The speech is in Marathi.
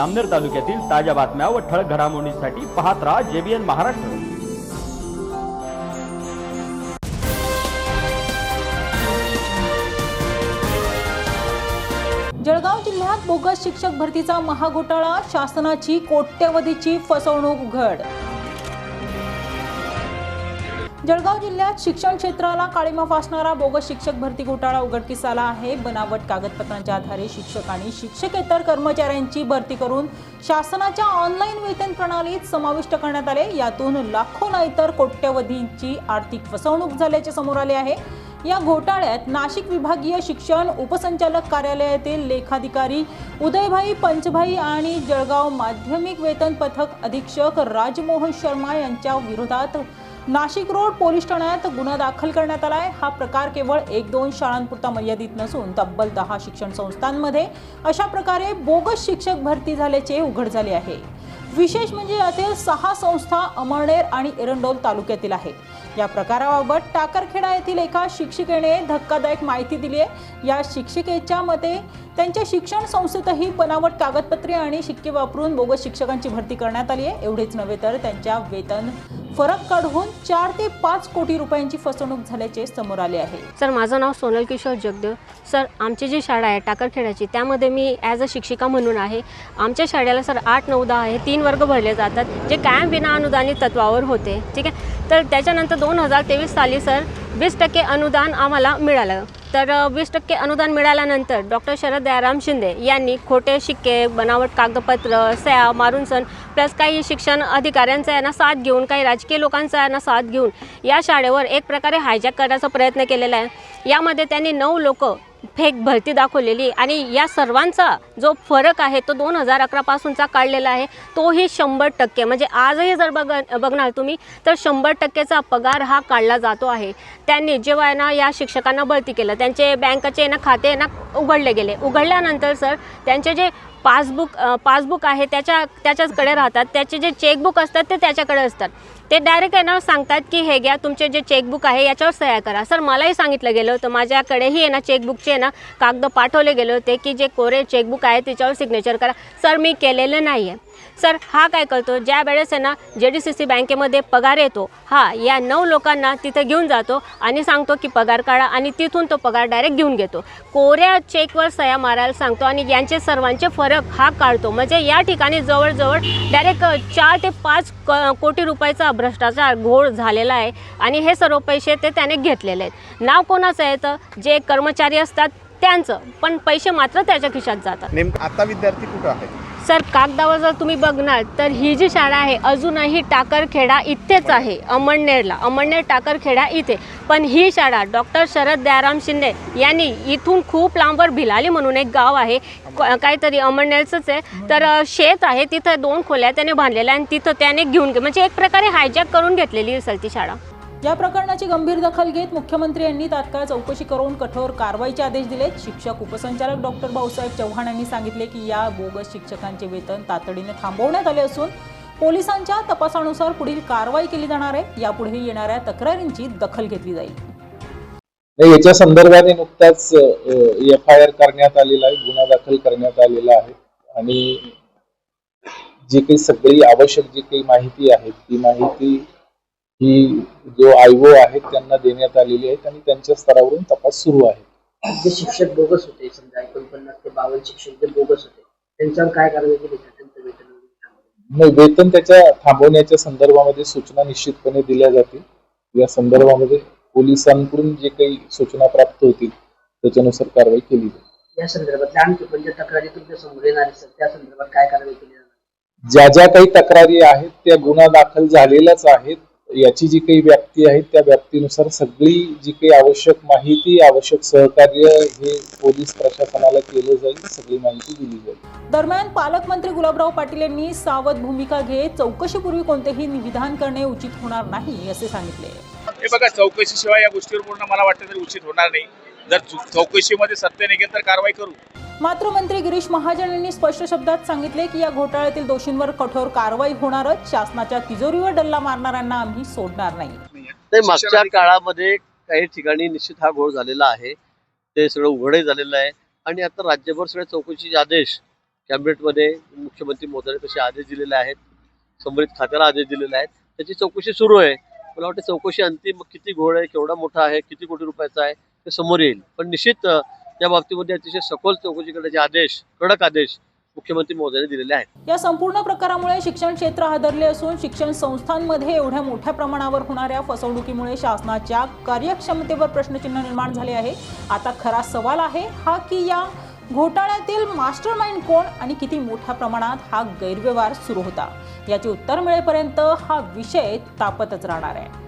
अमनेर तालुक्यातील ताज्या बातम्या व ठळक घडामोडींसाठी पाहत राहा जेबीएन महाराष्ट्र. जळगाव जिल्ह्यात बोगस शिक्षक भरतीचा महाघोटाळा शासनाची कोट्यवधीची फसवणूक उघड जळगाव जिल्ह्यात शिक्षण क्षेत्राला काळीमा फासणारा बोगस शिक्षक भरती घोटाळा उघडकीस आला आहे. बनावट कागदपत्रांच्या आधारे शिक्षक आणि शिक्षकेतर कर्मचाऱ्यांची भरती करून शासनाच्या ऑनलाईन वेतन प्रणालीत समाविष्ट करण्यात आले. यातून लाखो नाहीतर कोट्यवधींची आर्थिक फसवणूक झाल्याचे समोर आले आहे. या घोटाळ्यात नाशिक विभागीय शिक्षण उपसंचालक कार्यालयातील लेखाधिकारी उदयभाई पंचभाई आणि जळगाव माध्यमिक वेतन पथक अधीक्षक राजमोहन शर्मा यांच्या विरोधात नाशिक रोड पोलीस ठाण्यात गुन्हा दाखल करण्यात आलाय. हा प्रकार केवळ एक दोन शाळांपुरता मर्यादित नसून तब्बल दहा शिक्षण संस्थांमध्ये अशा प्रकारे बोगस शिक्षक भरती झाल्याचे उघड झाले आहे. विशेष म्हणजे यातील सहा संस्था अमळनेर आणि एरंडोल तालुक्यातील आहेत. या प्रकाराबाबत टाकरखेडा येथील एका शिक्षिकेने धक्कादायक माहिती दिली आहे या शिक्षिकेच्या मते त्यांच्या शिक्षण संस्थेतही बनावट कागदपत्रे आणि शिक्के वापरून बोगस शिक्षकांची भरती करण्यात आली आहे एवढेच नव्हे तर त्यांच्या वेतन फरक काढून चार ते पाच कोटी रुपयांची फसवणूक झाल्याचे समोर आले आहे. सर माझं नाव सोनल किशोर जगदेव सर आमची जी शाळा आहे टाकरखेड्याची त्यामध्ये मी ॲज अ शिक्षिका म्हणून आहे. आमच्या शाळेला सर आठ नऊ दहा आहे तीन वर्ग भरले जातात जे कायम विना अनुदानित तत्वावर होते. ठीक आहे? तर त्याच्यानंतर दोन हजार तेवीस साली सर वीस टक्के अनुदान आम्हाला मिळालं. तर वीस टक्के अनुदान मिळाल्यानंतर डॉक्टर शरद दयाराम शिंदे यांनी खोटे शिक्के बनावट कागदपत्र सया मारून सण प्लस काही शिक्षण अधिकाऱ्यांचा यांना साथ घेऊन काही राजकीय लोकांचा यांना साथ घेऊन या शाळेवर एक प्रकारे हायजॅक करण्याचा प्रयत्न केलेला आहे. यामध्ये त्यांनी नऊ लोक फेक भरती दाखवलेली आणि या सर्वांचा जो फरक आहे तो दोन हजार अकरापासूनचा काढलेला आहे तोही शंभर टक्के. म्हणजे आजही जर बघ बघणार तुम्ही तर शंभर टक्केचा पगार हा काढला जातो आहे. त्यांनी जेव्हा आहे ना या शिक्षकांना भरती केलं त्यांचे बँकेचे ना खाते ना उघडले गेले. उघडल्यानंतर सर त्यांचे जे पासबुक पासबुक आहे त्याच्या त्याच्याचकडे राहतात. त्याचे जे चेकबुक असतात ते त्याच्याकडे असतात. ते डायरेक्ट आहे ना सांगतात की हे घ्या तुमचे जे चेकबुक आहे याच्यावर सह्या करा. सर मलाही सांगितलं गेलं होतं. माझ्याकडेही आहे ना चेकबुकचे ना कागद पाठवले गेले होते की जे कोरे चेकबुक आहे त्याच्यावर सिग्नेचर करा. सर मी केलेलं नाही आहे सर हा काय करतो? ज्या वेळेस आहे ना जे डी सी सी बँकेमध्ये पगार येतो हा या नऊ लोकांना तिथे घेऊन जातो आणि सांगतो की पगार काढा. आणि तिथून तो पगार डायरेक्ट घेऊन घेतो. कोऱ्या चेकवर सह्या मारायला सांगतो आणि यांचे सर्वांचे फरक हा काढतो. म्हणजे या ठिकाणी जवळजवळ डायरेक्ट चार ते पाच क कोटी रुपयाचा भ्रष्टाचार घोळ झालेला आहे आणि हे सर्व पैसे ते त्याने घेतलेले आहेत. नाव कोणाचं आहे तर? जे कर्मचारी असतात त्यांचं. पण पैसे मात्र त्याच्या खिशात जातात. नेमकं आता विद्यार्थी कुठं आहेत? सर कागदावर जर तुम्ही बघणार तर ही जी शाळा आहे अजूनही टाकरखेडा इथेच आहे अमळनेरला. अमळनेर टाकरखेडा इथे. पण ही शाळा डॉक्टर शरद दयाराम शिंदे यांनी इथून खूप लांबवर भिलाली म्हणून एक गाव आहे. क- काहीतरी अमळनेरचंच आहे. तर शेत आहे तिथं दोन खोल्या त्याने बांधलेल्या आणि तिथं त्याने घेऊन म्हणजे एक प्रकारे हायजॅक करून घेतलेली असेल ती शाळा. या प्रकरणाची गंभीर दखल घेत मुख्यमंत्री यांनी तात्काळ चौकशी करून कठोर कारवाईचे आदेश दिलेत. शिक्षक उपसंचालक डॉक्टर भाऊसाहेब चव्हाण यांनी सांगितले की या बोगस शिक्षकांचे वेतन तातडीने थांबवण्यात आले असून पोलिसांच्या तपासानुसार पुढील कारवाई केली जाणार आहे. यापुढे येणाऱ्या तक्रारींची दखल घेतली जाईल. याच्या संदर्भाने नुकताच एफ आय आर करण्यात आलेला आहे गुन्हा दाखल करण्यात आलेला आहे. आणि जी काही सगळी आवश्यक जी काही माहिती आहे ती माहिती ही जो आयओ आहेत त्यांना देण्यात आलेली आहे आणि त्यांच्या स्तरावरून तपास सुरू आहे. जे शिक्षक बोगस होते समजा एकोणपन्नास ते बावन्न शिक्षक जे बोगस होते त्यांच्यावर काय कारवाई केली का त्यांचं वेतन? नाही वेतन त्याच्या थांबवण्याच्या संदर्भामध्ये सूचना निश्चितपणे दिल्या जातील. या संदर्भामध्ये पोलिसांकडून जे काही सूचना प्राप्त होतील त्याच्यानुसार कारवाई केली जाईल. या संदर्भातल्या आणखी पण ज्या तक्रारी तुमच्यासमोर येणार आहेत त्या संदर्भात काय कारवाई केली जाणार? ज्या ज्या काही तक्रारी आहेत त्या गुन्हा दाखल झालेल्याच आहेत. याची जी काही व्याप्ती आहे त्या व्याप्तीनुसार सगळी जी काही आवश्यक माहिती आवश्यक सहकार्य हे पोलीस प्रशासनाला केलं जाईल सगळी माहिती दिली जाईल. दरम्यान पालकमंत्री गुलाबराव पाटील यांनी सावध भूमिका घेत चौकशीपूर्वी कोणतेही विधान करणे उचित होणार नाही असे सांगितले. हे बघा चौकशीशिवाय या गोष्टीवर पूर्ण मला वाटतं तरी उचित होणार नाही. जर चौकशीमध्ये सत्य निघेल तर कारवाई करू. मात्र मंत्री गिरीश महाजन यांनी स्पष्ट शब्दात सांगितले की या घोटाळ्यातील दोषींवर कठोर कारवाई होणारच. शासनाच्या तिजोरीवर डल्ला मारणाऱ्यांना आम्ही सोडणार नाही. मागच्या काळामध्ये काही ठिकाणी निश्चित हा घोळ झालेला आहे. ते सगळं उघडही झालेलं आहे. आणि आता राज्यभर सगळे चौकशीचे आदेश कॅबिनेटमध्ये मुख्यमंत्री महोदयाने तसे आदेश दिलेले आहेत. संबंधित खात्याला आदेश दिलेले आहेत. त्याची चौकशी सुरू आहे. मला वाटतं चौकशी अंतिम किती घोळ आहे केवढा मोठा आहे किती कोटी रुपयाचा आहे ते समोर येईल. पण निश्चित या बाबतीमध्ये अतिशय सखोल चौकशी करण्याचे आदेश कडक आदेश मुख्यमंत्री महोदयाने दिलेले आहेत. या संपूर्ण प्रकारामुळे शिक्षण क्षेत्र हादरले असून शिक्षण संस्थांमध्ये एवढ्या मोठ्या प्रमाणावर होणाऱ्या फसवणुकीमुळे शासनाच्या कार्यक्षमतेवर प्रश्नचिन्ह निर्माण झाले आहे. आता खरा सवाल आहे हा की या घोटाळ्यातील मास्टर माइंड कोण आणि किती मोठ्या प्रमाणात हा गैरव्यवहार सुरू होता? याचे उत्तर मिळेपर्यंत हा विषय तापतच राहणार आहे.